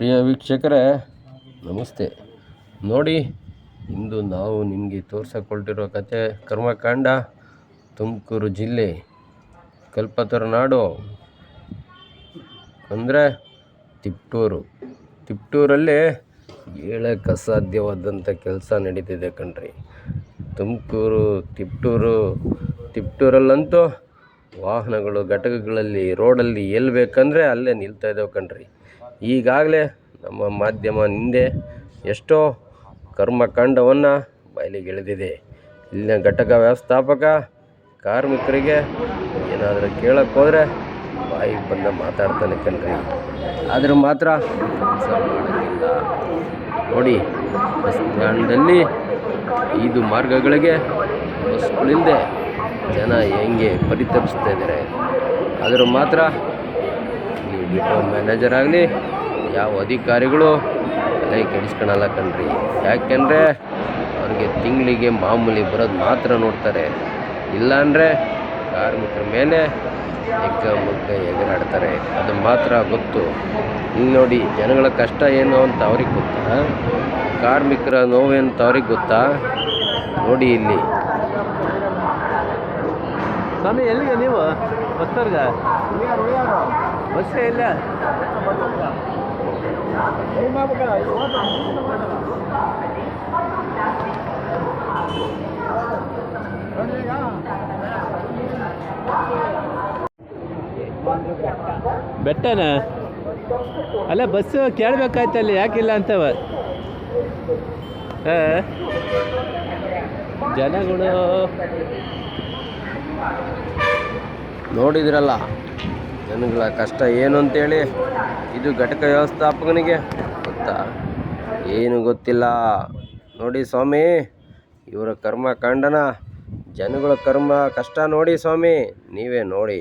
ಪ್ರಿಯ ವೀಕ್ಷಕರೇ, ನಮಸ್ತೆ. ನೋಡಿ, ಇಂದು ನಾವು ನಿಮಗೆ ತೋರ್ಸಕೊಳ್ತಿರೋ ಕತೆ ಕರ್ಮಕಾಂಡ, ತುಮಕೂರು ಜಿಲ್ಲೆ, ಕಲ್ಪತರು ನಾಡು, ಅಂದರೆ ತಿಪ್ಟೂರು. ತಿಪ್ಟೂರಲ್ಲಿ ಹೇಳಕ್ಕೆ ಅಸಾಧ್ಯವಾದಂಥ ಕೆಲಸ ನಡೀತಿದೆ ಕಣ್ರಿ. ತುಮಕೂರು, ತಿಪ್ಟೂರು, ತಿಪ್ಟೂರಲ್ಲಂತೂ ವಾಹನಗಳು ಘಟಕಗಳಲ್ಲಿ, ರೋಡಲ್ಲಿ ಎಲ್ಲಿ ಬೇಕಂದರೆ ಅಲ್ಲೇ ನಿಲ್ತಾ ಇದ್ದಾವೆ ಕಣ್ರಿ. ಈಗಾಗಲೇ ನಮ್ಮ ಮಾಧ್ಯಮ ಹಿಂದೆ ಎಷ್ಟೋ ಕರ್ಮಕಾಂಡವನ್ನು ಬಯಲಿಗೆಳೆದಿದೆ. ಇಲ್ಲಿನ ಘಟಕ ವ್ಯವಸ್ಥಾಪಕ ಕಾರ್ಮಿಕರಿಗೆ ಏನಾದರೂ ಕೇಳಕ್ಕೆ ಹೋದರೆ ಬಾಯಿ ಬಂದ ಮಾತಾಡ್ತಾನೆ ಕಣ್ರಿ. ಆದರೆ ಮಾತ್ರ ಕೆಲಸ ಮಾಡೋಂಗಿಲ್ಲ ನೋಡಿ, ಬಸ್ ನಿಲ್ದಾಣದಲ್ಲಿ ಐದು ಮಾರ್ಗಗಳಿಗೆ ಬಸ್ಗಳಿಲ್ಲದೆ ಜನ ಹೆಂಗೆ ಪರಿತಪಿಸ್ತಾ ಇದ್ದಾರೆ. ಆದರೂ ಮಾತ್ರ ಮ್ಯಾನೇಜರ್ ಆಗಲಿ, ಯಾವ ಅಧಿಕಾರಿಗಳು ತಲೆ ಕೆಡಿಸ್ಕೊಳಲ್ಲ ಕಣ್ರಿ. ಯಾಕೆಂದರೆ ಅವ್ರಿಗೆ ತಿಂಗಳಿಗೆ ಮಾಮೂಲಿ ಬರೋದು ಮಾತ್ರ ನೋಡ್ತಾರೆ. ಇಲ್ಲಾಂದರೆ ಕಾರ್ಮಿಕರ ಮೇಲೆ ಎಗ್ಗ ಮುಗ್ಗ ಎಗರಾಡ್ತಾರೆ. ಅದು ಮಾತ್ರ ಗೊತ್ತು. ಇಲ್ಲಿ ನೋಡಿ, ಜನಗಳ ಕಷ್ಟ ಏನು ಅಂತ ಅವ್ರಿಗೆ ಗೊತ್ತಾ? ಕಾರ್ಮಿಕರ ನೋವೇನು ಅಂತ ಅವ್ರಿಗೆ ಗೊತ್ತಾ? ನೋಡಿ ಇಲ್ಲಿ. ಸ್ವಾಮಿ, ಎಲ್ಲಿಗೆ ನೀವು? ಬಸ್ತರ್ಗ ಬಸ್ಸೇ ಇಲ್ಲ. ಬೆಟ್ಟನ? ಅಲ್ಲ ಬಸ್ಸು ಕೇಳಬೇಕಾಯ್ತಲ್ಲಿ ಯಾಕಿಲ್ಲ ಅಂತವ? ಜನಗಳು ನೋಡಿದ್ರಲ್ಲ? ಜನಗಳ ಕಷ್ಟ ಏನು ಅಂತೇಳಿ? ಇದು ಘಟಕ ವ್ಯವಸ್ಥಾಪಕನಿಗೆ ಗೊತ್ತಾ? ಏನು ಗೊತ್ತಿಲ್ಲ. ನೋಡಿ ಸ್ವಾಮಿ, ಇವರ ಕರ್ಮ ಕಾಂಡನ ಜನಗಳ ಕರ್ಮ ಕಷ್ಟ ನೋಡಿ ಸ್ವಾಮಿ, ನೀವೇ ನೋಡಿ.